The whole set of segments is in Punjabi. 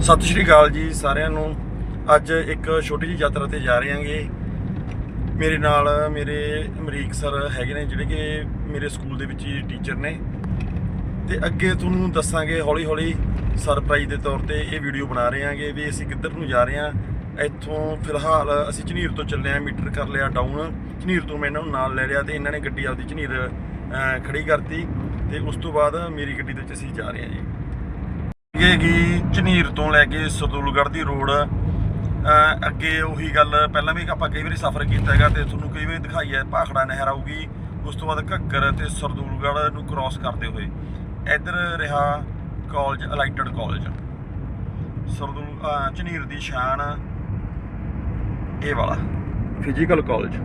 ਸਤਿ ਸ਼੍ਰੀ ਅਕਾਲ ਜੀ ਸਾਰਿਆਂ ਨੂੰ। ਅੱਜ ਇੱਕ ਛੋਟੀ ਜਿਹੀ ਯਾਤਰਾ ਤੇ ਜਾ ਰਹੇ ਹਾਂਗੇ। ਮੇਰੇ ਨਾਲ ਮੇਰੇ ਅਮਰੀਕ ਸਰ ਹੈਗੇ ਨੇ ਜਿਹੜੇ ਕਿ ਮੇਰੇ ਸਕੂਲ ਦੇ ਵਿੱਚ ਹੀ ਟੀਚਰ ਨੇ। ਤੇ ਅੱਗੇ ਤੁਹਾਨੂੰ ਦੱਸਾਂਗੇ ਹੌਲੀ ਹੌਲੀ ਸਰਪ੍ਰਾਈਜ਼ ਦੇ ਤੌਰ ਤੇ ਇਹ ਵੀਡੀਓ ਬਣਾ ਰਹੇ ਹਾਂਗੇ ਵੀ ਅਸੀਂ ਕਿੱਧਰ ਨੂੰ ਜਾ ਰਹੇ ਹਾਂ। ਇੱਥੋਂ ਫਿਲਹਾਲ ਅਸੀਂ ਝਨੀਰ ਤੋਂ ਚੱਲੇ ਹਾਂ ਮੀਟਰ ਕਰ ਲਿਆ ਡਾਊਨ ਝਨੀਰ ਤੋਂ ਮੈਂ ਇਹਨਾਂ ਨੂੰ ਨਾਲ ਲੈ ਲਿਆ ਤੇ ਇਹਨਾਂ ਨੇ ਗੱਡੀ ਆਪਦੀ ਝਨੀਰ ਅਹ, ਖੜੀ ਕਰਤੀ। ਤੇ ਉਸ ਤੋਂ ਬਾਅਦ ਮੇਰੀ ਗੱਡੀ ਦੇ ਵਿੱਚ ਅਸੀਂ ਜਾ ਰਹੇ ਹਾਂ ਜੀ। ਇਹ ਝਨੀਰ ਤੋਂ ਲੈ ਕੇ ਸਰਦੂਲਗੜ੍ਹ ਦੀ ਰੋਡ। ਅਹ ਅੱਗੇ ਉਹੀ ਗੱਲ, ਪਹਿਲਾਂ ਵੀ ਆਪਾਂ ਕਈ ਵਾਰੀ ਸਫ਼ਰ ਕੀਤਾ ਹੈਗਾ ਤੇ ਤੁਹਾਨੂੰ ਕਈ ਵਾਰੀ ਦਿਖਾਈ ਹੈ, ਭਾਖੜਾ ਨਹਿਰ ਆਊਗੀ, ਉਸ ਤੋਂ ਬਾਅਦ ਘੱਗਰ ਤੇ ਸਰਦੂਲਗੜ੍ਹ ਨੂੰ ਕ੍ਰਾਸ ਕਰਦੇ ਹੋਏ। ਇੱਧਰ ਰਿਹਾ ਕਾਲਜ ਅਲਾਈਟਡ ਕਾਲਜ ਸਰਦੂਲ ਝਨੀਰ ਦੀ ਸ਼ਾਨ, ਇਹ ਵਾਲਾ ਫਿਜ਼ੀਕਲ ਕਾਲਜ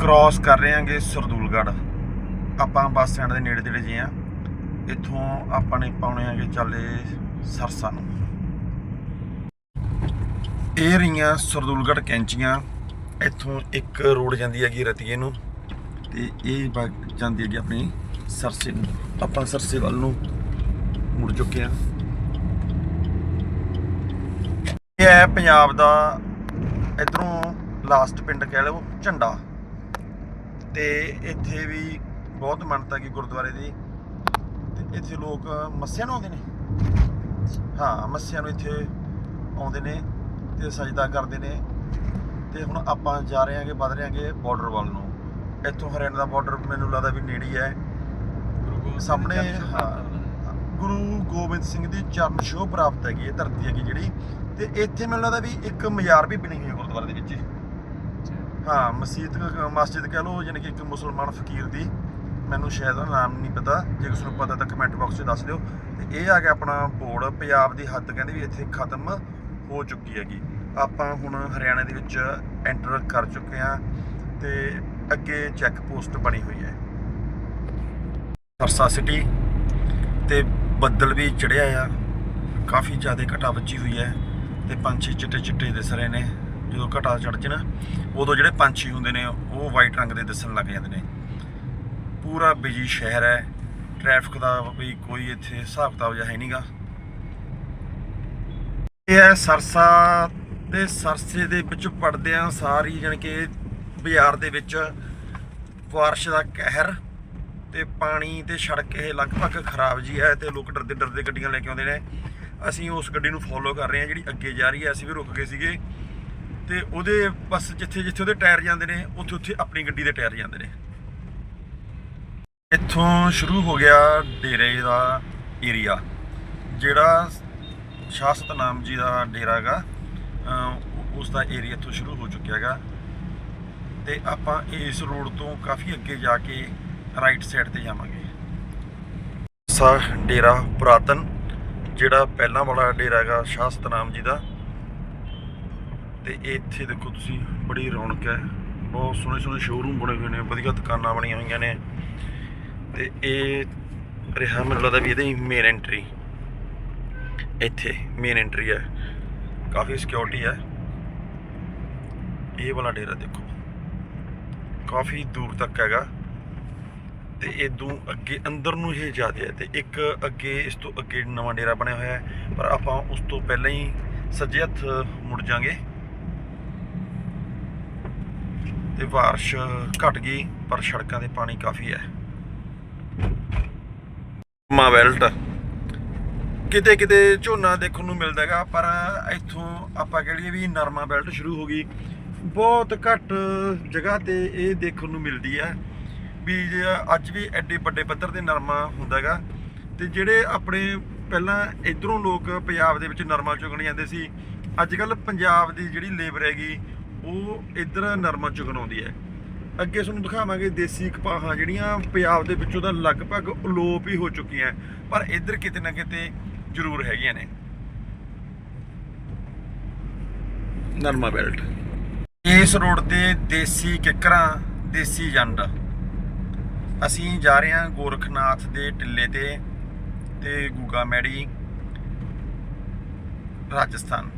ਕ੍ਰਾਸ ਕਰ ਰਹੇ ਹਾਂਗੇ ਸਰਦੂਲਗੜ੍ਹ ਆਪਾਂ ਬੱਸ ਸਟੈਂਡ ਦੇ ਨੇੜੇ ਤੇੜੇ ਜੇ ਆ, ਇੱਥੋਂ ਆਪਾਂ ਨੇ ਪਾਉਣੇ ਆਗੇ ਚੱਲੇ ਸਰਸਾ ਨੂੰ। ਇਹ ਰਹੀਆਂ ਸਰਦੂਲਗੜ੍ਹ ਕੈਂਚੀਆਂ, ਇੱਥੋਂ ਇੱਕ ਰੋਡ ਜਾਂਦੀ ਹੈਗੀ ਰਤੀਏ ਨੂੰ ਤੇ ਇਹ ਵਗ ਜਾਂਦੀ ਹੈਗੀ ਆਪਣੀ ਸਰਸੇ ਨੂੰ। ਆਪਾਂ ਸਰਸੇ ਵੱਲ ਨੂੰ ਮੁੜ ਚੁੱਕੇ ਆ ਇਹ ਹੈ ਪੰਜਾਬ ਦਾ ਇਧਰੋਂ ਲਾਸਟ ਪਿੰਡ ਕਹਿ ਲਓ ਝੰਡਾ। ਤੇ ਇੱਥੇ ਵੀ ਬਹੁਤ ਮੰਨਤਾ ਕਿ ਗੁਰਦੁਆਰੇ ਦੀ। ਤੇ ਇੱਥੇ ਲੋਕ ਮੱਸਿਆ ਨੂੰ ਆਉਂਦੇ ਨੇ। ਹਾਂ ਮੱਸਿਆ ਨੂੰ ਇੱਥੇ ਆਉਂਦੇ ਨੇ ਤੇ ਸਜਦਾ ਕਰਦੇ ਨੇ। ਤੇ ਹੁਣ ਆਪਾਂ ਜਾ ਰਹੇ ਹਾਂਗੇ ਵੱਧ ਰਹੇ ਹਾਂਗੇ ਬਾਰਡਰ ਵੱਲ ਨੂੰ। ਇੱਥੋਂ ਹਰਿਆਣਾ ਦਾ ਬਾਰਡਰ ਮੈਨੂੰ ਲੱਗਦਾ ਵੀ ਨੇੜੇ ਹੀ ਹੈ। ਸਾਹਮਣੇ ਹਾਂ ਗੁਰੂ ਗੋਬਿੰਦ ਸਿੰਘ ਦੀ ਚਰਨ ਛੋਹ ਪ੍ਰਾਪਤ ਹੈਗੀ ਇਹ ਧਰਤੀ ਹੈਗੀ ਜਿਹੜੀ। ਤੇ ਇੱਥੇ ਮੈਨੂੰ ਲੱਗਦਾ ਵੀ ਇੱਕ ਮਜ਼ਾਰ ਵੀ ਬਣੀ ਹੋਈ ਹੈ ਗੁਰਦੁਆਰੇ ਦੇ ਵਿੱਚ। ਹਾਂ ਮਸਜਿਦ ਮਸਜਿਦ ਕਹਿ ਲਓ ਯਾਨੀ ਕਿ ਇੱਕ ਮੁਸਲਮਾਨ ਫਕੀਰ ਦੀ। ਮੈਨੂੰ ਸ਼ਾਇਦ ਉਹਦਾ ਨਾਮ ਨਹੀਂ ਪਤਾ, ਜੇ ਕਿਸੇ ਨੂੰ ਪਤਾ ਤਾਂ ਕਮੈਂਟ ਬਾਕਸ 'ਚ ਦੱਸ ਦਿਓ। ਤੇ ਇਹ ਆ ਗਿਆ ਆਪਣਾ ਬੋਰਡ ਪੰਜਾਬ ਦੀ ਹੱਦ ਕਹਿੰਦੇ ਵੀ ਇੱਥੇ ਖਤਮ ਹੋ ਚੁੱਕੀ ਹੈਗੀ। ਆਪਾਂ ਹੁਣ ਹਰਿਆਣਾ ਦੇ ਵਿੱਚ ਐਂਟਰ ਕਰ ਚੁੱਕੇ ਹਾਂ ਤੇ ਅੱਗੇ ਚੈੱਕ ਪੋਸਟ ਬਣੀ ਹੋਈ ਹੈ। ਸਰਸਾ ਸਿਟੀ ਤੇ ਬੱਦਲ ਵੀ ਚੜਿਆ ਆ। ਕਾਫੀ ਜ਼ਿਆਦਾ ਘਟਾ ਵੱਜੀ ਹੋਈ ਹੈ ਤੇ ਪੰਛੀ ਚਿੱਟੇ ਚਿੱਟੇ ਦਿਸ ਰਹੇ ਨੇ। ਜਦੋਂ ਘਟਾ ਚੜ ਜੇ ਨਾ, ਉਦੋਂ ਜਿਹੜੇ ਪੰਛੀ ਹੁੰਦੇ ਨੇ, ਉਹ ਵਾਈਟ ਰੰਗ ਦੇ ਦਿਸਣ ਲੱਗ ਜਾਂਦੇ ਨੇ। ਪੂਰਾ ਬਿਜ਼ੀ ਸ਼ਹਿਰ ਹੈ। ਟ੍ਰੈਫਿਕ ਦਾ ਵੀ ਕੋਈ ਇੱਥੇ ਹਿਸਾਬ ਕਿਤਾਬ ਜਿਹਾ ਹੈ ਨਹੀਂਗਾ ਇਹ ਹੈ ਸਰਸਾ ਤੇ ਸਰਸੇ ਦੇ ਵਿੱਚ ਪੜਦੇ ਆ ਸਾਰੀ, ਜਾਣੀ ਕਿ ਬਾਜ਼ਾਰ ਦੇ ਵਿੱਚ ਬਾਰਿਸ਼ ਦਾ ਕਹਿਰ ਤੇ ਪਾਣੀ ਤੇ ਸੜਕ ਇਹ ਲਗਭਗ ਖਰਾਬ ਜੀ ਹੈ ਤੇ ਲੋਕ ਡਰਦੇ ਡਰਦੇ ਗੱਡੀਆਂ ਲੈ ਕੇ ਆਉਂਦੇ ਨੇ। ਅਸੀਂ ਉਸ ਗੱਡੀ ਨੂੰ ਫੋਲੋ ਕਰ ਰਹੇ ਹਾਂ ਜਿਹੜੀ ਅੱਗੇ ਜਾ ਰਹੀ ਹੈ। ਅਸੀਂ ਵੀ ਰੁਕ ਗਏ ਸੀਗੇ ਤੇ ਉਹਦੇ ਬਸ ਜਿੱਥੇ ਜਿੱਥੇ ਉਹਦੇ ਟਾਇਰ ਜਾਂਦੇ ਨੇ ਉੱਥੇ ਉੱਥੇ ਆਪਣੀ ਗੱਡੀ ਦੇ ਟਾਇਰ ਜਾਂਦੇ ਨੇ। ਇੱਥੋਂ ਸ਼ੁਰੂ ਹੋ ਗਿਆ ਡੇਰੇ ਦਾ ਏਰੀਆ ਜਿਹੜਾ ਸ਼ਾਹ ਸਤਨਾਮ ਜੀ ਦਾ ਡੇਰਾ ਹੈਗਾ ਅਹ ਉਸ ਦਾ ਏਰੀਆ ਇੱਥੋਂ ਸ਼ੁਰੂ ਹੋ ਚੁੱਕਿਆ ਹੈਗਾ ਤੇ ਆਪਾਂ ਇਸ ਰੋਡ ਤੋਂ ਕਾਫੀ ਅੱਗੇ ਜਾ ਕੇ ਰਾਈਟ ਸਾਈਡ ਤੇ ਜਾਵਾਂਗੇ। ਸਾ ਡੇਰਾ ਪੁਰਾਤਨ, ਜਿਹੜਾ ਪਹਿਲਾਂ ਵਾਲਾ ਡੇਰਾ ਹੈਗਾ ਸ਼ਾਹ ਸਤਨਾਮ ਜੀ ਦਾ। ਤੇ ਇੱਥੇ ਦੇਖੋ ਤੁਸੀਂ, ਬੜੀ ਰੌਣਕ ਹੈ। ਬਹੁਤ ਸੋਹਣੇ ਸੋਹਣੇ ਸ਼ੋਰੂਮ ਬਣੇ ਹੋਏ ਨੇ, ਵਧੀਆ ਦੁਕਾਨਾਂ ਬਣੀਆਂ ਹੋਈਆਂ ਨੇ। ਤੇ ਇਹ ਰਿਹਾ ਮੈਨੂੰ ਲੱਗਦਾ ਵੀ ਇਹਦੀ ਮੇਨ ਐਂਟਰੀ ਇੱਥੇ ਮੇਨ ਐਂਟਰੀ ਹੈ ਕਾਫੀ ਸਿਕਿਉਰਿਟੀ ਹੈ ਇਹ ਵਾਲਾ ਡੇਰਾ ਦੇਖੋ। ਕਾਫੀ ਦੂਰ ਤੱਕ ਹੈਗਾ। ਤੇ ਇਦੋਂ ਅੱਗੇ ਅੰਦਰ ਨੂੰ ਇਹ ਜ਼ਿਆਦਾ ਹੈ ਤੇ ਇੱਕ ਅੱਗੇ ਇਸ ਤੋਂ ਅੱਗੇ ਨਵਾਂ ਡੇਰਾ ਬਣਿਆ ਹੋਇਆ ਹੈ। ਪਰ ਆਪਾਂ ਉਸ ਤੋਂ ਪਹਿਲਾਂ ਹੀ ਸੱਜੇ ਹੱਥ ਮੁੜ ਜਾਾਂਗੇ। ਤੇ ਬਾਰਿਸ਼ ਘਟ ਗਈ, ਪਰ ਸੜਕਾਂ ਤੇ ਪਾਣੀ ਕਾਫੀ ਹੈ। ਮਾ ਬੈਲਟ। ਕਿਤੇ ਕਿਤੇ ਝੋਨਾ ਦੇਖਣ ਨੂੰ ਮਿਲਦਾ ਹੈਗਾ, ਪਰ ਇੱਥੋਂ ਆਪਾਂ ਕਹਿ ਲਈਏ ਵੀ ਨਰਮਾ ਬੈਲਟ ਸ਼ੁਰੂ ਹੋ ਗਈ। ਬਹੁਤ ਘੱਟ ਜਗ੍ਹਾ ਤੇ ਇਹ ਦੇਖਣ ਨੂੰ ਮਿਲਦੀ ਹੈ ਵੀ ਜੇ ਅੱਜ ਵੀ ਐਡੇ ਵੱਡੇ ਪੱਧਰ ਤੇ ਨਰਮਾ ਹੁੰਦਾ ਹੈਗਾ, ਤੇ ਜਿਹੜੇ ਆਪਣੇ ਪਹਿਲਾਂ ਇਧਰੋਂ ਲੋਕ ਪੰਜਾਬ ਦੇ ਵਿੱਚ ਨਰਮਾ ਚੁਗਣ ਜਾਂਦੇ ਸੀ, ਅੱਜ ਕੱਲ ਪੰਜਾਬ ਦੀ ਜਿਹੜੀ ਲੇਬਰ ਹੈਗੀ, ਉਹ ਇਧਰ ਨਰਮਾ ਚੁਗਣ ਆਉਂਦੀ ਹੈ। ਅੱਗੇ ਤੁਹਾਨੂੰ ਦਿਖਾਵਾਂਗੇ ਦੇਸੀ ਕਪਾਹਾਂ ਜਿਹੜੀਆਂ ਪੰਜਾਬ ਦੇ ਵਿੱਚੋਂ ਤਾਂ ਲਗਭਗ ਅਲੋਪ ਹੀ ਹੋ ਚੁੱਕੀਆਂ ਪਰ ਇੱਧਰ ਕਿਤੇ ਨਾ ਕਿਤੇ ਜ਼ਰੂਰ ਹੈਗੀਆਂ ਨੇ। ਨਰਮਾ ਬੈਲਟ। ਇਸ ਰੋਡ ਤੇ ਦੇਸੀ ਕਿੱਕਰਾਂ, ਦੇਸੀ ਜੰਡ। ਅਸੀਂ ਜਾ ਰਹੇ ਹਾਂ ਗੋਰਖਨਾਥ ਦੇ ਟਿੱਲੇ ਤੇ ਤੇ ਗੁਗਾ ਮੈੜੀ, ਰਾਜਸਥਾਨ।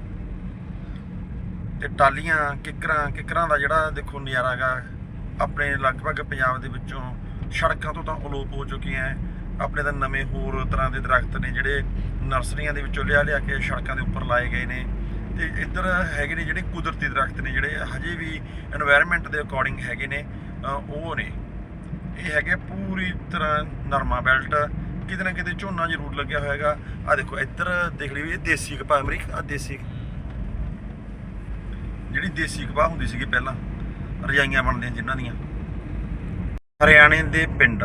ਤੇ ਟਾਲੀਆਂ ਕਿੱਕਰਾਂ ਕਿੱਕਰਾਂ ਦਾ ਜਿਹੜਾ ਦੇਖੋ ਨਜ਼ਾਰਾ ਹੈਗਾ ਆਪਣੇ ਲਗਭਗ ਪੰਜਾਬ ਦੇ ਵਿੱਚੋਂ ਸੜਕਾਂ ਤੋਂ ਤਾਂ ਅਲੋਪ ਹੋ ਚੁੱਕੀਆਂ ਆਪਣੇ ਤਾਂ ਨਵੇਂ ਹੋਰ ਤਰ੍ਹਾਂ ਦੇ ਦਰਖਤ ਨੇ ਜਿਹੜੇ ਨਰਸਰੀਆਂ ਦੇ ਵਿੱਚੋਂ ਲਿਆ ਲਿਆ ਕੇ ਸੜਕਾਂ ਦੇ ਉੱਪਰ ਲਾਏ ਗਏ ਨੇ। ਤੇ ਇੱਧਰ ਹੈਗੇ ਨੇ ਜਿਹੜੇ ਕੁਦਰਤੀ ਦਰਖਤ ਨੇ ਜਿਹੜੇ ਹਜੇ ਵੀ এনवायरमेंट ਦੇ ਅਕੋਰਡਿੰਗ ਹੈਗੇ ਨੇ ਉਹ ਨੇ। ਇਹ ਹੈਗੇ ਪੂਰੀ ਤਰ੍ਹਾਂ ਨਰਮਾ ਬੈਲਟ। ਕਿਤੇ ਨਾ ਕਿਤੇ ਝੋਨਾ ਜ਼ਰੂਰ ਲੱਗਿਆ ਹੋਇਆਗਾ ਆ ਦੇਖੋ, ਇੱਧਰ ਦੇਖ ਲਈ ਇਹ ਦੇਸੀ ਕਪਾਹ ਅਮਰੀਕ ਆ ਦੇਸੀ ਜਿਹੜੀ ਦੇਸੀ ਕਪਾਹ ਹੁੰਦੀ ਸੀਗੀ ਪਹਿਲਾਂ। ਰਜਾਈਆਂ ਬਣਦੀਆਂ ਜਿਨ੍ਹਾਂ ਦੀਆਂ। ਹਰਿਆਣੇ ਦੇ ਪਿੰਡ।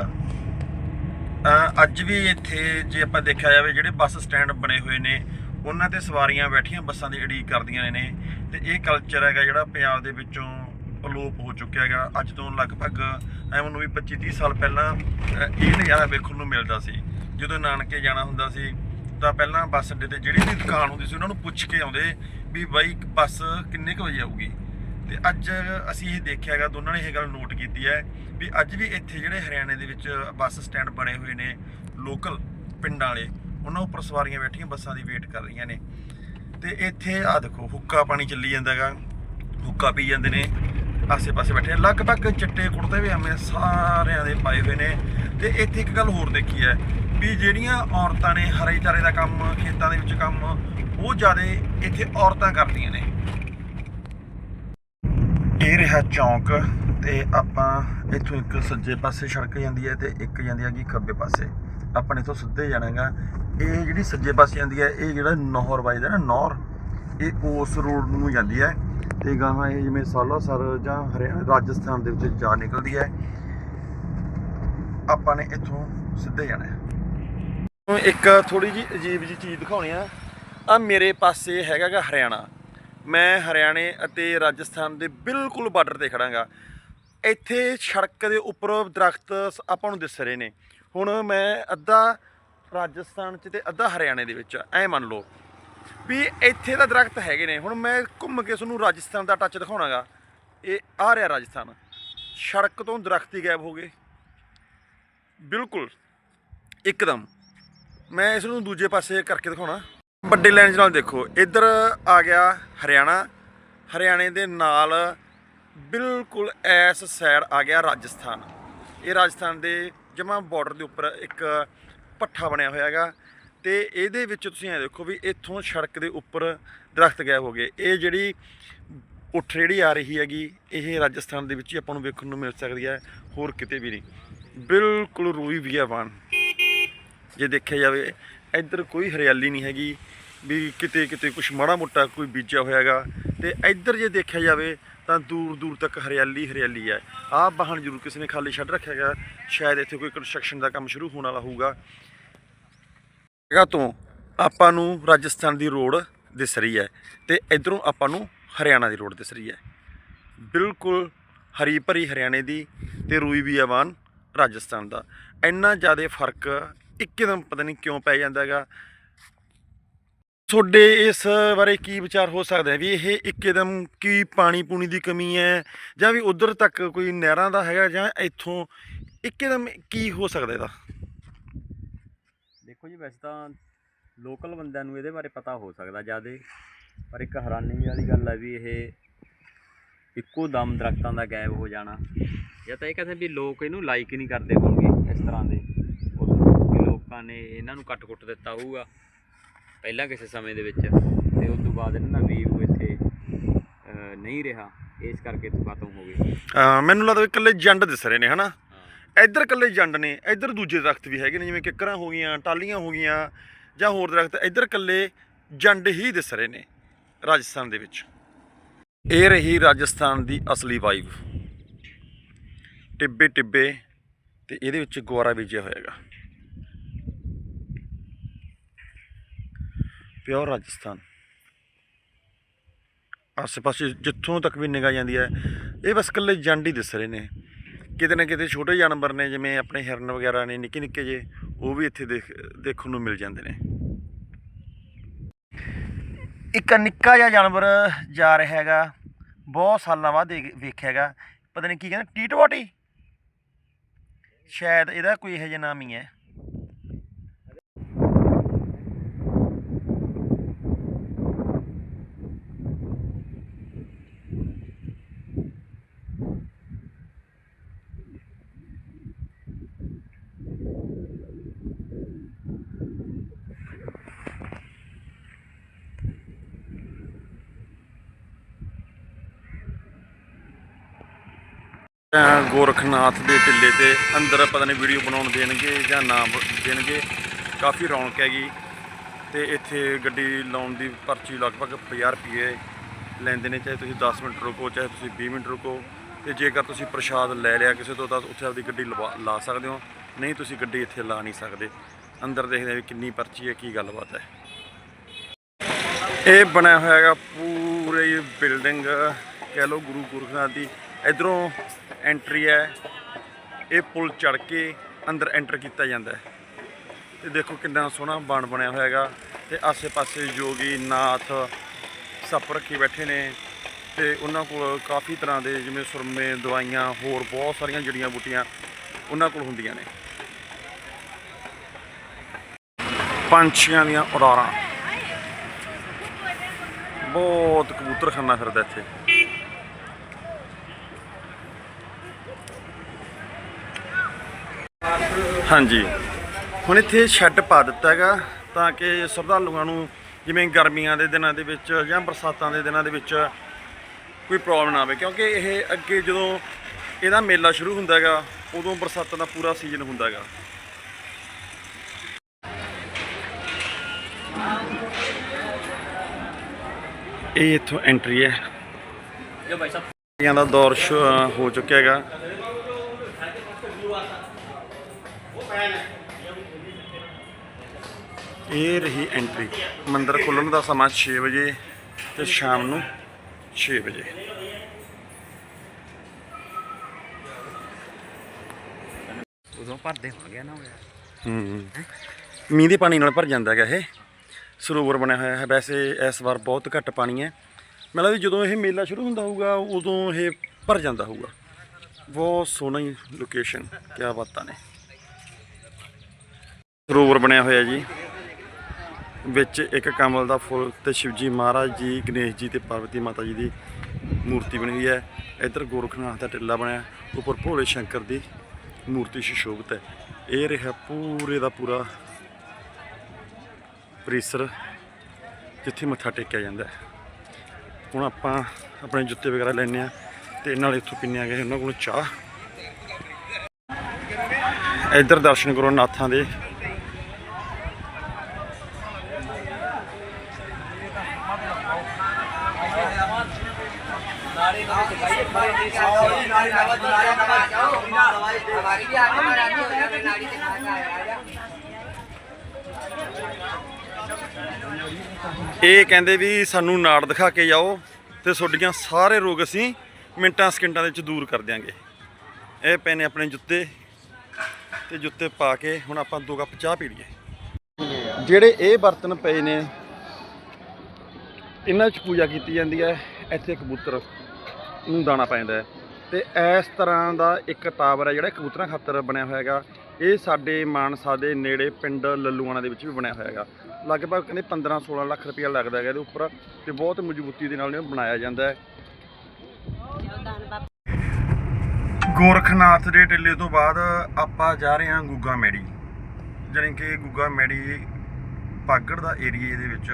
ਅੱਜ ਵੀ ਇੱਥੇ ਜੇ ਆਪਾਂ ਦੇਖਿਆ ਜਾਵੇ, ਜਿਹੜੇ ਬੱਸ ਸਟੈਂਡ ਬਣੇ ਹੋਏ ਨੇ, ਉਹਨਾਂ ਤੇ ਸਵਾਰੀਆਂ ਬੈਠੀਆਂ ਬੱਸਾਂ ਦੀ ਉਡੀਕ ਕਰਦੀਆਂ ਨੇ। ਤੇ ਇਹ ਕਲਚਰ ਹੈਗਾ ਜਿਹੜਾ ਪੰਜਾਬ ਦੇ ਵਿੱਚੋਂ ਅਲੋਪ ਹੋ ਚੁੱਕਿਆ ਹੈਗਾ। ਅੱਜ ਤੋਂ ਲਗਭਗ ਐ ਨੂੰ ਵੀ 25 30 ਸਾਲ ਪਹਿਲਾਂ ਇਹ ਨਜ਼ਾਰਾ ਵੇਖਣ ਨੂੰ ਮਿਲਦਾ ਸੀ। ਜਦੋਂ ਨਾਨਕੇ ਜਾਣਾ ਹੁੰਦਾ ਸੀ, ਤਾਂ ਪਹਿਲਾਂ ਬੱਸ ਅੱਡੇ ਤੇ ਜਿਹੜੀ ਵੀ ਦੁਕਾਨ ਹੁੰਦੀ ਸੀ, ਉਹਨਾਂ ਨੂੰ ਪੁੱਛ ਕੇ ਆਉਂਦੇ ਵੀ ਬਾਈ ਬੱਸ ਕਿੰਨੇ ਕੁ ਵਜੇ ਆਊਗੀ? ਤੇ ਅੱਜ ਅਸੀਂ ਇਹ ਦੇਖਿਆ ਹੈਗਾ, ਦੋਨਾਂ ਨੇ ਇਹ ਗੱਲ ਨੋਟ ਕੀਤੀ ਹੈ ਵੀ ਅੱਜ ਵੀ ਇੱਥੇ ਜਿਹੜੇ ਹਰਿਆਣੇ ਦੇ ਵਿੱਚ ਬੱਸ ਸਟੈਂਡ ਬਣੇ ਹੋਏ ਨੇ ਲੋਕਲ ਪਿੰਡਾਂ ਵਾਲੇ, ਉਹਨਾਂ ਉੱਪਰ ਸਵਾਰੀਆਂ ਬੈਠੀਆਂ, ਬੱਸਾਂ ਦੀ ਵੇਟ ਕਰ ਰਹੀਆਂ ਨੇ। ਤੇ ਇੱਥੇ ਆ ਦੇਖੋ, ਹੁੱਕਾ ਪਾਣੀ ਚੱਲੀ ਜਾਂਦਾ ਹੈਗਾ, ਹੁੱਕਾ ਪੀ ਜਾਂਦੇ ਨੇ, ਆਸੇ-ਪਾਸੇ ਬੈਠੇ ਲਗਭਗ ਚਿੱਟੇ ਕੁੜਤੇ ਵੀ ਐਵੇਂ ਸਾਰਿਆਂ ਦੇ ਪਾਏ ਹੋਏ ਨੇ। ਤੇ ਇੱਥੇ ਇੱਕ ਗੱਲ ਹੋਰ ਦੇਖੀ ਹੈ ਵੀ ਜਿਹੜੀਆਂ ਔਰਤਾਂ ਨੇ ਹਰੇ ਚਾਰੇ ਦਾ ਕੰਮ, ਖੇਤਾਂ ਦੇ ਵਿੱਚ ਕੰਮ, ਉਹ ਜ਼ਿਆਦਾ ਇੱਥੇ ਔਰਤਾਂ ਕਰਦੀਆਂ ਨੇ। ਇਹ ਰਿਹਾ ਚੌਂਕ ਤੇ ਆਪਾਂ ਇੱਥੋਂ ਇੱਕ ਸੱਜੇ ਪਾਸੇ ਸੜਕ ਜਾਂਦੀ ਹੈ ਤੇ ਇੱਕ ਜਾਂਦੀ ਹੈਗੀ ਖੱਬੇ ਪਾਸੇ। ਆਪਾਂ ਨੇ ਇੱਥੋਂ ਸਿੱਧੇ ਜਾਣਾਗਾ। ਇਹ ਜਿਹੜੀ ਸੱਜੇ ਪਾਸੇ ਜਾਂਦੀ ਹੈ, ਇਹ ਜਿਹੜਾ ਨੌਰ ਵੱਜਦਾ ਨਾ ਨੌਰ ਇਹ ਉਸ ਰੋਡ ਨੂੰ ਜਾਂਦੀ ਹੈ। ਤੇ ਗਾਹਾਂ ਇਹ ਜਿਵੇਂ ਸਾਲਾਸਰ ਜਾਂ ਹਰਿਆਣਾ, ਰਾਜਸਥਾਨ ਦੇ ਵਿੱਚ ਜਾ ਨਿਕਲਦੀ ਹੈ। ਆਪਾਂ ਨੇ ਇੱਥੋਂ ਸਿੱਧੇ ਜਾਣਾ ਹੈ। ਇੱਕ ਥੋੜੀ ਜੀ ਅਜੀਬ ਜੀ ਚੀਜ਼ ਦਿਖਾਉਣੀ ਆ। ਆ ਮੇਰੇ ਪਾਸੇ ਹੈਗਾਗਾ ਹਰਿਆਣਾ। ਮੈਂ ਹਰਿਆਣੇ ਅਤੇ ਰਾਜਸਥਾਨ ਦੇ ਬਿਲਕੁਲ ਬਾਰਡਰ ਤੇ ਖੜਾਂਗਾ। ਇੱਥੇ ਸੜਕ ਦੇ ਉੱਪਰ ਦਰਖਤ ਸ- ਆਪਾਂ ਨੂੰ ਦਿਸ ਰਹੇ ਨੇ। ਹੁਣ ਮੈਂ ਅੱਧਾ ਰਾਜਸਥਾਨ 'ਚ ਤੇ ਅੱਧਾ ਹਰਿਆਣੇ ਦੇ ਵਿੱਚ ਐ ਮੰਨ ਲਓ ਵੀ ਇੱਥੇ ਤਾਂ ਦਰਖਤ ਹੈਗੇ ਨੇ। ਹੁਣ ਮੈਂ ਘੁੰਮ ਕੇ ਤੁਹਾਨੂੰ ਰਾਜਸਥਾਨ ਦਾ ਟੱਚ ਦਿਖਾਉਣਾਗਾ। ਇਹ ਆ ਰਿਹਾ ਰਾਜਸਥਾਨ। ਸੜਕ ਤੋਂ ਦਰਖਤ ਹੀ ਗਾਇਬ ਹੋ ਗਏ। ਬਿਲਕੁਲ। ਇੱਕਦਮ। ਮੈਂ ਇਸ ਨੂੰ ਦੂਜੇ ਪਾਸੇ ਕਰਕੇ ਦਿਖਾਉਣਾ। ਵੱਡੇ ਲੈਂਜ ਨਾਲ ਦੇਖੋ, ਇੱਧਰ ਆ ਗਿਆ ਹਰਿਆਣਾ। ਹਰਿਆਣੇ ਦੇ ਨਾਲ ਬਿਲਕੁਲ ਐਸ ਸਾਈਡ ਆ ਗਿਆ ਰਾਜਸਥਾਨ। ਇਹ ਰਾਜਸਥਾਨ ਦੇ ਜਮਾ ਬਾਰਡਰ ਦੇ ਉੱਪਰ ਇੱਕ ਪੱਠਾ ਬਣਿਆ ਹੋਇਆ ਹੈਗਾ। ਤੇ ਇਹਦੇ ਵਿੱਚ ਤੁਸੀਂ ਇਹ ਦੇਖੋ ਵੀ ਇੱਥੋਂ ਸੜਕ ਦੇ ਉੱਪਰ ਦਰਖਤ ਗਾਇਬ ਹੋ ਗਏ। ਇਹ ਜਿਹੜੀ ਉੱਠ ਜਿਹੜੀ ਆ ਰਹੀ ਹੈਗੀ, ਇਹ ਰਾਜਸਥਾਨ ਦੇ ਵਿੱਚ ਹੀ ਆਪਾਂ ਨੂੰ ਵੇਖਣ ਨੂੰ ਮਿਲ ਸਕਦੀ ਹੈ, ਹੋਰ ਕਿਤੇ ਵੀ ਨਹੀਂ। ਬਿਲਕੁਲ ਰੂਈ ਵੀ ਬਿਆਵਾਨ ਜੇ ਦੇਖਿਆ ਜਾਵੇ, ਇੱਧਰ ਕੋਈ ਹਰਿਆਲੀ ਨਹੀਂ ਹੈਗੀ। ਵੀ ਕਿਤੇ ਕਿਤੇ ਕੁਝ ਮਾੜਾ ਮੋਟਾ ਕੋਈ ਬੀਜਿਆ ਹੋਇਆ ਹੈਗਾ ਤੇ ਇੱਧਰ ਜੇ ਦੇਖਿਆ ਜਾਵੇ ਤਾਂ ਦੂਰ ਦੂਰ ਤੱਕ ਹਰਿਆਲੀ ਹਰਿਆਲੀ ਹੈ। ਆਹ ਵਾਹਨ ਜ਼ਰੂਰ ਕਿਸੇ ਨੇ ਖਾਲੀ ਛੱਡ ਰੱਖਿਆ ਹੈਗਾ। ਸ਼ਾਇਦ ਇੱਥੇ ਕੋਈ ਕੰਸਟਰਕਸ਼ਨ ਦਾ ਕੰਮ ਸ਼ੁਰੂ ਹੋਣ ਵਾਲਾ ਹੋਊਗਾ। ਜਗ੍ਹਾ ਤੋਂ ਆਪਾਂ ਨੂੰ ਰਾਜਸਥਾਨ ਦੀ ਰੋਡ ਦਿਸ ਰਹੀ ਹੈ ਤੇ ਇਧਰੋਂ ਆਪਾਂ ਨੂੰ ਹਰਿਆਣਾ ਦੀ ਰੋਡ ਦਿਸ ਰਹੀ ਹੈ। ਬਿਲਕੁਲ ਹਰੀ ਭਰੀ ਹਰਿਆਣੇ ਦੀ ਤੇ ਰੂਈ ਬਿਆਵਾਨ ਰਾਜਸਥਾਨ ਦਾ। ਇੰਨਾ ਜ਼ਿਆਦਾ ਫ਼ਰਕ ਇੱਕਦਮ ਪਤਾ ਨਹੀਂ ਕਿਉਂ ਪੈ ਜਾਂਦਾ ਹੈਗਾ। ਤੁਹਾਡੇ ਇਸ ਬਾਰੇ ਕੀ ਵਿਚਾਰ ਹੋ ਸਕਦਾ ਹੈ? ਵੀ ਇਹ ਇੱਕਦਮ ਕੀ ਪਾਣੀ ਪੂਣੀ ਦੀ ਕਮੀ ਹੈ? ਜਾਂ ਵੀ ਉਧਰ ਤੱਕ ਕੋਈ ਨਹਿਰਾਂ ਦਾ ਹੈਗਾ ਜਾਂ ਇੱਥੋਂ ਇੱਕਦਮ ਕੀ ਹੋ ਸਕਦਾ ਇਹਦਾ? ਦੇਖੋ ਜੀ, ਵੈਸੇ ਤਾਂ ਲੋਕਲ ਬੰਦਿਆਂ ਨੂੰ ਇਹਦੇ ਬਾਰੇ ਪਤਾ ਹੋ ਸਕਦਾ ਜਿਆਦੇ। ਪਰ ਇੱਕ ਹੈਰਾਨੀ ਵਾਲੀ ਗੱਲ ਹੈ ਵੀ ਇਹ ਇੱਕੋ ਦਮ ਦਰਖਤਾਂ ਦਾ ਗਾਇਬ ਹੋ ਜਾਣਾ। ਜਾਂ ਤਾਂ ਇਹ ਕਹਿੰਦੇ ਵੀ ਲੋਕ ਇਹਨੂੰ ਲਾਈਕ ਨਹੀਂ ਕਰਦੇ ਹੋਣਗੇ ਇਸ ਤਰ੍ਹਾਂ ਦੇ। ਉਸ ਲੋਕਾਂ ਨੇ ਇਹਨਾਂ ਨੂੰ ਕੱਟ-ਕੁੱਟ ਦਿੱਤਾ ਹੋਊਗਾ। ਪਹਿਲਾਂ ਕਿਸੇ ਸਮੇਂ ਦੇ ਵਿੱਚ ਤੇ ਉਸ ਤੋਂ ਬਾਅਦ ਇਹਨਾਂ ਦਾ ਵੀਵ ਇੱਥੇ ਨਹੀਂ ਰਿਹਾ। ਇਸ ਕਰਕੇ ਇੱਥੋਂ ਖਤਮ ਹੋ ਗਏ। ਅਹ ਮੈਨੂੰ ਲੱਗਦਾ ਵੀ ਇਕੱਲੇ ਜੰਡ ਦਿਸ ਰਹੇ ਨੇ ਹਨਾ? ਇੱਧਰ ਇਕੱਲੇ ਜੰਡ ਨੇ ਇੱਧਰ ਦੂਜੇ ਦਰਖਤ ਵੀ ਹੈਗੇ ਨੇ ਜਿਵੇਂ ਕਿੱਕਰਾਂ ਹੋ ਗਈਆਂ ਟਾਲੀਆਂ ਹੋ ਗਈਆਂ ਜਾਂ ਹੋਰ ਦਰਖਤ ਇੱਧਰ ਇਕੱਲੇ ਜੰਡ ਹੀ ਦਿਸ ਰਹੇ ਨੇ ਰਾਜਸਥਾਨ ਦੇ ਵਿੱਚ। ਇਹ ਰਹੀ ਰਾਜਸਥਾਨ ਦੀ ਅਸਲੀ ਵਾਈਬ ਟਿੱਬੇ ਟਿੱਬੇ ਤੇ ਇਹਦੇ ਵਿੱਚ ਗੁਆਰਾ ਬੀਜਿਆ ਹੋਇਆਗਾ ਪਿਓਰ ਰਾਜਸਥਾਨ। ਆਸੇ ਪਾਸੇ ਜਿੱਥੋਂ ਤੱਕ ਵੀ ਨਿਗਾਹ ਜਾਂਦੀ ਹੈ, ਇਹ ਬਸ ਇਕੱਲੇ ਜੰਡ ਹੀ ਦਿਸ ਰਹੇ ਨੇ। ਕਿਤੇ ਨਾ ਕਿਤੇ ਛੋਟੇ ਜਾਨਵਰ ਨੇ, ਜਿਵੇਂ ਆਪਣੇ ਹਿਰਨ ਵਗੈਰਾ ਨੇ ਨਿੱਕੇ ਨਿੱਕੇ ਜੇ, ਉਹ ਵੀ ਇੱਥੇ ਦੇਖ, ਦੇਖਣ ਨੂੰ ਮਿਲ ਜਾਂਦੇ ਨੇ। ਇੱਕ ਨਿੱਕਾ ਜਿਹਾ ਜਾਨਵਰ ਜਾ ਰਿਹਾ ਹੈਗਾ, ਬਹੁਤ ਸਾਲਾਂ ਬਾਅਦ ਦੇਖ- ਵੇਖਿਆ ਹੈਗਾ ਪਤਾ ਨਹੀਂ ਕੀ ਕਹਿੰਦੇ, ਟੀਟਵਾਟੀ? ਸ਼ਾਇਦ ਇਹਦਾ ਕੋਈ ਇਹੋ ਜਿਹਾ ਨਾਮ ਹੀ ਹੈ। ਗੋਰਖਨਾਥ ਦੇ ਟਿੱਲੇ ਤੇ ਅੰਦਰ ਪਤਾ ਨਹੀਂ ਵੀਡੀਓ ਬਣਾਉਣ ਦੇਣਗੇ ਜਾਂ ਨਾ ਦੇਣਗੇ। ਕਾਫੀ ਰੌਣਕ ਹੈਗੀ ਤੇ ਇੱਥੇ ਗੱਡੀ ਲਾਉਣ ਦੀ ਪਰਚੀ ਲਗਭਗ 50 ਰੁਪਏ ਲੈਂਦੇ ਨੇ, ਚਾਹੇ ਤੁਸੀਂ 10 ਮਿੰਟ ਰੁਕੋ, ਚਾਹੇ ਤੁਸੀਂ 20 ਮਿੰਟ ਰੁਕੋ। ਤੇ ਜੇਕਰ ਤੁਸੀਂ ਪ੍ਰਸ਼ਾਦ ਲੈ ਲਿਆ ਕਿਸੇ ਤੋਂ ਤਾਂ ਉੱਥੇ ਆਪਦੀ ਗੱਡੀ ਲਵਾ ਲਾ ਸਕਦੇ ਹੋ। ਨਹੀਂ ਤੁਸੀਂ ਗੱਡੀ ਇੱਥੇ ਲਾ ਨਹੀਂ ਸਕਦੇ। ਅੰਦਰ ਦੇਖਦੇ ਵੀ ਕਿੰਨੀ ਪਰਚੀ ਹੈ, ਕੀ ਗੱਲਬਾਤ ਹੈ। ਇਹ ਬਣਿਆ ਹੋਇਆ ਹੈਗਾ ਪੂਰੀ ਬਿਲਡਿੰਗ, ਕਹਿ ਲਓ ਗੁਰੂ ਗੋਰਖਨਾਥ ਦੀ। ਇਧਰੋਂ ਐਂਟਰੀ ਹੈ। ਇਹ ਪੁਲ ਚੜ ਕੇ ਅੰਦਰ ਐਂਟਰ ਕੀਤਾ ਜਾਂਦਾ ਹੈ। ਤੇ ਦੇਖੋ ਕਿੰਨਾ ਸੋਹਣਾ ਬਣ ਬਣਿਆ ਹੋਇਆ ਹੈਗਾ। ਤੇ ਆਸੇ-ਪਾਸੇ ਜੋਗੀ, ਨਾਥ ਸੱਪ ਰੱਖੀ ਬੈਠੇ ਨੇ। ਤੇ ਉਹਨਾਂ ਕੋਲ ਕਾਫੀ ਤਰ੍ਹਾਂ ਦੇ ਜਿਵੇਂ ਸੁਰਮੇ, ਦਵਾਈਆਂ, ਹੋਰ ਬਹੁਤ ਸਾਰੀਆਂ ਜੜੀਆਂ ਬੂਟੀਆਂ ਉਹਨਾਂ ਕੋਲ ਹੁੰਦੀਆਂ ਨੇ। ਪੰਛੀਆਂ ਦੀਆਂ ਉਡਾਰਾਂ। ਬਹੁਤ ਕਬੂਤਰ ਖਾਨਾ ਫਿਰਦਾ ਇੱਥੇ। ਹਾਂਜੀ। ਹੁਣ ਇੱਥੇ ਸ਼ੈੱਡ ਪਾ ਦਿੱਤਾ ਹੈਗਾ ਤਾਂ ਕਿ ਸ਼ਰਧਾਲੂਆਂ ਨੂੰ ਜਿਵੇਂ ਗਰਮੀਆਂ ਦੇ ਦਿਨਾਂ ਦੇ ਵਿੱਚ ਜਾਂ ਬਰਸਾਤਾਂ ਦੇ ਦਿਨਾਂ ਦੇ ਵਿੱਚ ਕੋਈ ਪ੍ਰੋਬਲਮ ਨਾ ਆਵੇ ਕਿਉਂਕਿ ਇਹ ਅੱਗੇ ਜਦੋਂ ਇਹਦਾ ਮੇਲਾ ਸ਼ੁਰੂ ਹੁੰਦਾ ਹੈਗਾ ਉਦੋਂ ਬਰਸਾਤਾਂ ਦਾ ਪੂਰਾ ਸੀਜ਼ਨ ਹੁੰਦਾ ਹੈਗਾ। ਇਹ ਇੱਥੋਂ ਐਂਟਰੀ ਹੈ। ਜੋ ਭਾਈ ਸਾਹਿਬ। ਦਾ ਦੌਰ ਹੋ ਚੁੱਕਿਆ ਹੈਗਾ। ਇਹ ਰਹੀ ਐਂਟਰੀ ਮੰਦਿਰ ਖੁੱਲਣ ਦਾ ਸਮਾਂ 6 ਵਜੇ ਤੇ ਸ਼ਾਮ ਨੂੰ 6 ਵਜੇ। ਉਦੋਂ ਭਰਦੇ ਹੋ ਗਿਆ ਨਾ ਹੂੰ ਮੀਂਹ ਦੇ ਪਾਣੀ ਨਾਲ ਭਰ ਜਾਂਦਾ ਹੈਗਾ ਇਹ। ਸਰੋਵਰ ਬਣਿਆ ਹੋਇਆ ਹੈ। ਵੈਸੇ ਇਸ ਵਾਰ ਬਹੁਤ ਘੱਟ ਪਾਣੀ ਹੈ। ਮਤਲਬ ਜਦੋਂ ਇਹ ਮੇਲਾ ਸ਼ੁਰੂ ਹੁੰਦਾ ਹੋਊਗਾ ਉਦੋਂ ਇਹ ਭਰ ਜਾਂਦਾ ਹੋਊਗਾ। ਬਹੁਤ ਸੋਹਣੀ ਲੋਕੇਸ਼ਨ ਕਿਆ ਬਾਤਾਂ ਨੇ। ਸਰੋਵਰ ਬਣਿਆ ਹੋਇਆ ਜੀ। ਵਿੱਚ ਇੱਕ ਕਮਲ ਦਾ ਫੁੱਲ ਤੇ ਸ਼ਿਵਜੀ ਮਹਾਰਾਜ ਜੀ, ਗਣੇਸ਼ ਜੀ ਤੇ ਪਾਰਵਤੀ ਮਾਤਾ ਜੀ ਦੀ ਮੂਰਤੀ ਬਣੀ ਹੋਈ ਹੈ। ਇੱਧਰ ਗੋਰਖਨਾਥ ਦਾ ਟਿੱਲਾ ਬਣਿਆ, ਉੱਪਰ ਭੋਲੇ ਸ਼ੰਕਰ ਦੀ ਮੂਰਤੀ ਸੁਸ਼ੋਭਿਤ ਹੈ। ਇਹ ਰਿਹਾ ਪੂਰੇ ਦਾ ਪੂਰਾ ਪ੍ਰੀਸਰ ਜਿੱਥੇ ਮੱਥਾ ਟੇਕਿਆ ਜਾਂਦਾ ਹੁਣ ਆਪਾਂ ਆਪਣੇ ਜੁੱਤੇ ਵਗੈਰਾ ਲੈਣੇ ਆ ਤੇ ਨਾਲ ਇੱਥੋਂ ਪੀਣੇ ਆ ਗਏ, ਉਹਨਾਂ ਕੋਲੋਂ ਚਾਹ। ਇੱਧਰ ਦਰਸ਼ਨ ਕਰੋ ਨਾਥਾਂ ਦੇ। हमारी भी आगे बढ़ानी हो जाए नाड़ी के नाम का आया ਇਹ ਕਹਿੰਦੇ ਵੀ ਸਾਨੂੰ ਨਾੜ ਦਿਖਾ ਕੇ ਜਾਓ ਤੇ ਤੁਹਾਡੀਆਂ ਸਾਰੇ ਰੋਗ ਅਸੀਂ ਮਿੰਟਾਂ ਸਕਿੰਟਾਂ ਦੇ ਵਿੱਚ ਦੂਰ ਕਰ ਦਿਆਂਗੇ ਇਹ ਪਏ ਨੇ ਆਪਣੇ ਜੁੱਤੇ ਤੇ ਜੁੱਤੇ ਪਾ ਕੇ ਹੁਣ ਆਪਾਂ ਦੋ ਕੱਪ ਚਾਹ ਪੀ ਲਈਏ ਜਿਹੜੇ ਇਹ ਬਰਤਨ ਪਏ ਨੇ ਇਹਨਾਂ 'ਚ ਪੂਜਾ ਕੀਤੀ ਜਾਂਦੀ ਹੈ ਇੱਥੇ ਕਬੂਤਰ ਨੂੰ ਦਾਣਾ ਪੈਂਦਾ ਹੈ। ਤੇ ਇਸ ਤਰ੍ਹਾਂ ਦਾ ਇੱਕ ਟਾਵਰ ਹੈ ਜਿਹੜਾ ਕਬੂਤਰਾਂ ਖਾਤਰ ਬਣਿਆ ਹੋਇਆ ਹੈਗਾ। ਇਹ ਸਾਡੇ ਮਾਨਸਾ ਦੇ ਨੇੜੇ ਪਿੰਡ ਲੱਲੂਆਣਾ ਦੇ ਵਿੱਚ ਵੀ ਬਣਿਆ ਹੋਇਆ ਹੈਗਾ। ਲਗਭਗ ਕਹਿੰਦੇ 15 16 ਲੱਖ ਰੁਪਇਆ ਲੱਗਦਾ ਹੈਗਾ ਇਹਦੇ ਉੱਪਰ ਤੇ ਬਹੁਤ ਮਜ਼ਬੂਤੀ ਦੇ ਨਾਲ ਇਹਨੂੰ ਬਣਾਇਆ ਜਾਂਦਾ ਹੈ। ਗੋਰਖਨਾਥ ਦੇ ਟਿੱਲੇ ਤੋਂ ਬਾਅਦ ਆਪਾਂ ਜਾ ਰਹੇ ਹਾਂ ਗੁੱਗਾ ਮੈੜੀ। ਜਾਣੀ ਕਿ ਗੁੱਗਾ ਮੈੜੀ ਪਾਗੜ ਦਾ ਏਰੀਆ ਦੇ ਵਿੱਚ।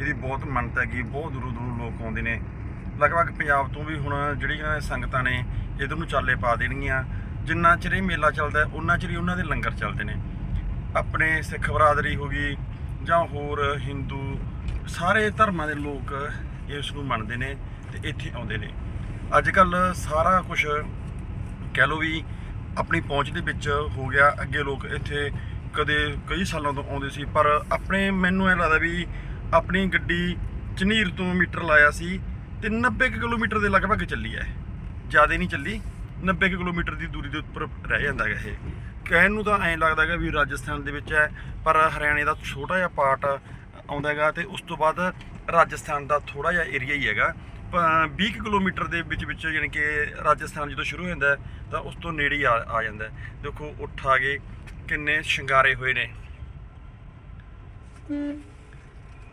ਇਹਦੀ ਬਹੁਤ ਮੰਨਤ ਹੈਗੀ, ਬਹੁਤ ਦੂਰੋਂ ਦੂਰੋਂ ਲੋਕ ਆਉਂਦੇ ਨੇ। ਲਗਭਗ ਪੰਜਾਬ ਤੋਂ ਵੀ ਹੁਣ ਜਿਹੜੀਆਂ ਸੰਗਤਾਂ ਨੇ ਇਧਰ ਨੂੰ ਚਾਲੇ ਪਾ ਦੇਣਗੀਆਂ। ਜਿੰਨਾ ਚਿਰ ਇਹ ਮੇਲਾ ਚੱਲਦਾ ਉਹਨਾਂ ਚਿਰ ਹੀ ਉਹਨਾਂ ਦੇ ਲੰਗਰ ਚੱਲਦੇ ਨੇ। ਆਪਣੇ ਸਿੱਖ ਬਰਾਦਰੀ ਹੋ ਗਈ ਜਾਂ ਹੋਰ ਹਿੰਦੂ, ਸਾਰੇ ਧਰਮਾਂ ਦੇ ਲੋਕ ਇਸ ਨੂੰ ਮੰਨਦੇ ਨੇ ਤੇ ਇੱਥੇ ਆਉਂਦੇ ਨੇ। ਅੱਜ ਕੱਲ ਸਾਰਾ ਕੁਝ ਕਹਿ ਲਓ ਵੀ ਆਪਣੀ ਪਹੁੰਚ ਦੇ ਵਿੱਚ ਹੋ ਗਿਆ। ਅੱਗੇ ਲੋਕ ਇੱਥੇ ਕਦੇ ਕਈ ਸਾਲਾਂ ਤੋਂ ਆਉਂਦੇ ਸੀ, ਪਰ ਆਪਣੇ ਮੈਨੂੰ ਇਹ ਲੱਗਦਾ ਵੀ ਆਪਣੀ ਗੱਡੀ ਝਨੀਰ ਤੋਂ ਮੀਟਰ ਲਾਇਆ ਸੀ। ਤੇ 90 ਕੁ ਕਿਲੋਮੀਟਰ ਦੇ ਲਗਭਗ ਚੱਲੀ ਹੈ ਜ਼ਿਆਦਾ ਨਹੀਂ ਚੱਲੀ 90 ਕੁ ਕਿਲੋਮੀਟਰ ਦੀ ਦੂਰੀ ਦੇ ਉੱਪਰ ਰਹਿ ਜਾਂਦਾ ਹੈਗਾ ਇਹ। ਕਹਿਣ ਨੂੰ ਤਾਂ ਐਂ ਲੱਗਦਾ ਹੈਗਾ ਵੀ ਰਾਜਸਥਾਨ ਦੇ ਵਿੱਚ ਹੈ ਪਰ ਹਰਿਆਣੇ ਦਾ ਛੋਟਾ ਜਿਹਾ ਪਾਰਟ ਆਉਂਦਾ ਹੈਗਾ ਤੇ ਉਸ ਤੋਂ ਬਾਅਦ ਰਾਜਸਥਾਨ ਦਾ ਥੋੜਾ ਜਿਹਾ ਏਰੀਆ ਹੀ ਹੈਗਾ। ਪ- 20 ਕੁ ਕਿਲੋਮੀਟਰ ਦੇ ਵਿੱਚ ਵਿੱਚ ਯਾਨੀ ਕਿ ਰਾਜਸਥਾਨ ਜਦੋਂ ਸ਼ੁਰੂ ਹੋ ਜਾਂਦਾ ਹੈ, ਤਾਂ ਉਸ ਤੋਂ ਨੇੜੇ ਹੀ ਆ ਜਾਂਦਾ ਹੈ। ਦੇਖੋ ਉੱਠ ਆ ਗਏ ਕਿੰਨੇ ਸ਼ਿੰਗਾਰੇ ਹੋਏ ਨੇ।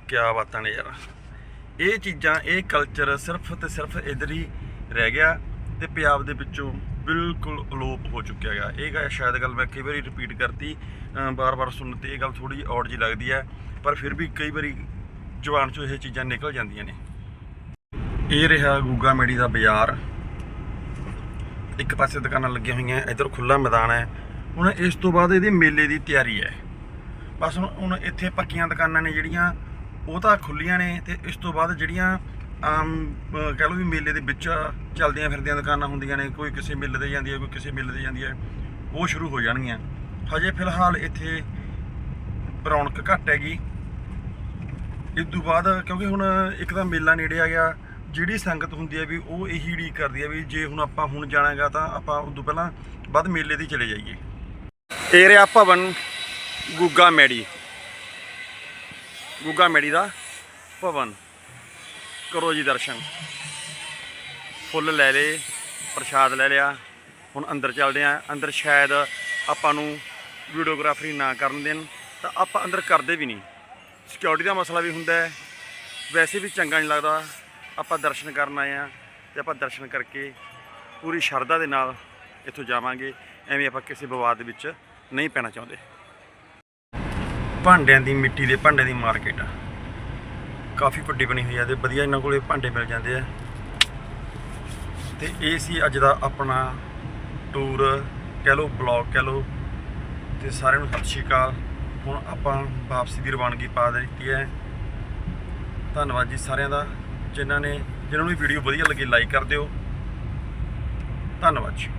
ਕਿਆ ਬਾਤਾਂ ਨੇ ਯਾਰ। ਇਹ ਚੀਜ਼ਾਂ, ਇਹ ਕਲਚਰ ਸਿਰਫ ਤੇ ਸਿਰਫ ਇਧਰ ਹੀ ਰਹਿ ਗਿਆ ਤੇ ਪੰਜਾਬ ਦੇ ਵਿੱਚੋਂ ਬਿਲਕੁਲ ਅਲੋਪ ਹੋ ਚੁੱਕਿਆ ਹੈਗਾ ਇਹ ਗਾ ਸ਼ਾਇਦ ਗੱਲ ਮੈਂ ਕਈ ਵਾਰੀ ਰਿਪੀਟ ਕਰਤੀ ਬਾਰ-ਬਾਰ ਸੁਣਨ ਤੇ ਇਹ ਗੱਲ ਥੋੜੀ ਜਿਹੀ ਔੜ ਜੀ ਲੱਗਦੀ ਹੈ, ਪਰ ਫਿਰ ਵੀ ਕਈ ਵਾਰੀ ਜ਼ੁਬਾਨ ਚੋਂ ਇਹ ਚੀਜ਼ਾਂ ਨਿਕਲ ਜਾਂਦੀਆਂ ਨੇ। ਇਹ ਰਿਹਾ ਗੂਗਾ ਮੇੜੀ ਦਾ ਬਾਜ਼ਾਰ। ਇੱਕ ਪਾਸੇ ਦੁਕਾਨਾਂ ਲੱਗੀਆਂ ਹੋਈਆਂ, ਇਧਰ ਖੁੱਲਾ ਮੈਦਾਨ ਹੈ। ਹੁਣ ਇਸ ਤੋਂ ਬਾਅਦ ਇਹਦੇ ਮੇਲੇ ਦੀ ਤਿਆਰੀ ਹੈ। ਬਸ ਹੁਣ ਹੁਣ ਇੱਥੇ ਪੱਕੀਆਂ ਦੁਕਾਨਾਂ ਨੇ ਜਿਹੜੀਆਂ ਉਹ ਤਾਂ ਖੁੱਲੀਆਂ ਨੇ ਤੇ ਇਸ ਤੋਂ ਬਾਅਦ ਜਿਹੜੀਆਂ, ਆਮ, ਅਹ, ਕਹਿ ਲਓ ਵੀ ਮੇਲੇ ਦੇ ਵਿੱਚ ਚੱਲਦੀਆਂ ਫਿਰਦੀਆਂ ਦੁਕਾਨਾਂ ਹੁੰਦੀਆਂ ਨੇ, ਕੋਈ ਕਿਸੇ ਮੇਲੇ ਤੇ ਜਾਂਦੀ ਹੈ, ਕੋਈ ਕਿਸੇ ਮੇਲੇ ਤੇ ਜਾਂਦੀ ਹੈ, ਉਹ ਸ਼ੁਰੂ ਹੋ ਜਾਣਗੀਆਂ। ਹਜੇ ਫਿਲਹਾਲ ਇੱਥੇ ਰੌਣਕ ਘੱਟ ਹੈਗੀ। ਇਸ ਤੋਂ ਬਾਅਦ ਕਿਉਂਕਿ ਹੁਣ ਇੱਕ ਤਾਂ ਮੇਲਾ ਨੇੜੇ ਆ ਗਿਆ, ਜਿਹੜੀ ਸੰਗਤ ਹੁੰਦੀ ਹੈ ਵੀ ਉਹ ਇਹੀ ਉਡੀਕ ਕਰਦੀ ਹੈ ਵੀ ਜੇ ਹੁਣ ਆਪਾਂ ਹੁਣ ਜਾਣਾਗਾ ਤਾਂ ਆਪਾਂ ਉਦੋਂ ਪਹਿਲਾਂ ਵੱਧ ਮੇਲੇ ਦੀ ਚਲੇ ਜਾਈਏ। ਇਹ ਰਿਹਾ ਭਵਨ ਗੁੱਗਾ ਮੈੜੀ। ਗੁੱਗਾ ਮੈੜੀ ਦਾ ਭਵਨ। ਕਰੋ ਜੀ ਦਰਸ਼ਨ। ਫੁੱਲ ਲੈ ਲਏ, ਪ੍ਰਸ਼ਾਦ ਲੈ ਲਿਆ। ਹੁਣ ਅੰਦਰ ਚੱਲਦੇ ਆਂ ਅੰਦਰ ਸ਼ਾਇਦ ਆਪਾਂ ਨੂੰ ਵੀਡੀਓਗ੍ਰਾਫਰੀ ਨਾ ਕਰਨ ਦੇਣ, ਤਾਂ ਆਪਾਂ ਅੰਦਰ ਕਰਦੇ ਵੀ ਨਹੀਂ। ਸਿਕਿਉਰਿਟੀ ਦਾ ਮਸਲਾ ਵੀ ਹੁੰਦਾ ਹੈ। ਵੈਸੇ ਵੀ ਚੰਗਾ ਨਹੀਂ ਲੱਗਦਾ। ਆਪਾਂ ਦਰਸ਼ਨ ਕਰਨ ਆਏ ਆ ਤੇ ਆਪਾਂ ਦਰਸ਼ਨ ਕਰਕੇ ਪੂਰੀ ਸ਼ਰਧਾ ਦੇ ਨਾਲ ਇੱਥੋਂ ਜਾਵਾਂਗੇ। ਐਵੇਂ ਆਪਾਂ ਕਿਸੇ ਵਿਵਾਦ ਦੇ ਵਿੱਚ ਨਹੀਂ ਪੈਣਾ ਚਾਹੁੰਦੇ। ਭਾਂਡਿਆਂ ਦੀ ਮਿੱਟੀ ਦੇ ਭਾਂਡਿਆਂ ਦੀ ਮਾਰਕੀਟ ਆ। ਕਾਫੀ ਵੱਡੀ ਬਣੀ ਹੋਈ ਆ ਤੇ ਵਧੀਆ ਇਹਨਾਂ ਕੋਲੇ ਭਾਂਡੇ ਮਿਲ ਜਾਂਦੇ ਆ। ਤੇ ਇਹ ਸੀ ਅੱਜ ਦਾ ਆਪਣਾ ਟੂਰ ਕਹਿ ਲਓ ਬਲੌਗ ਕਹਿ ਲਓ। ਤੇ ਸਾਰਿਆਂ ਨੂੰ ਸਤਿ ਸ਼੍ਰੀ ਅਕਾਲ। ਹੁਣ ਆਪਾਂ ਵਾਪਸੀ ਦੀ ਰਵਾਨਗੀ ਪਾ ਦਿੱਤੀ ਹੈ। ਧੰਨਵਾਦ ਜੀ ਸਾਰਿਆਂ ਦਾ, ਜਿਨ੍ਹਾਂ ਨੇ, ਜਿਨ੍ਹਾਂ ਨੂੰ ਵੀਡੀਓ ਵਧੀਆ ਲੱਗੀ ਲਾਈਕ ਕਰ ਦਿਓ। ਧੰਨਵਾਦ ਜੀ।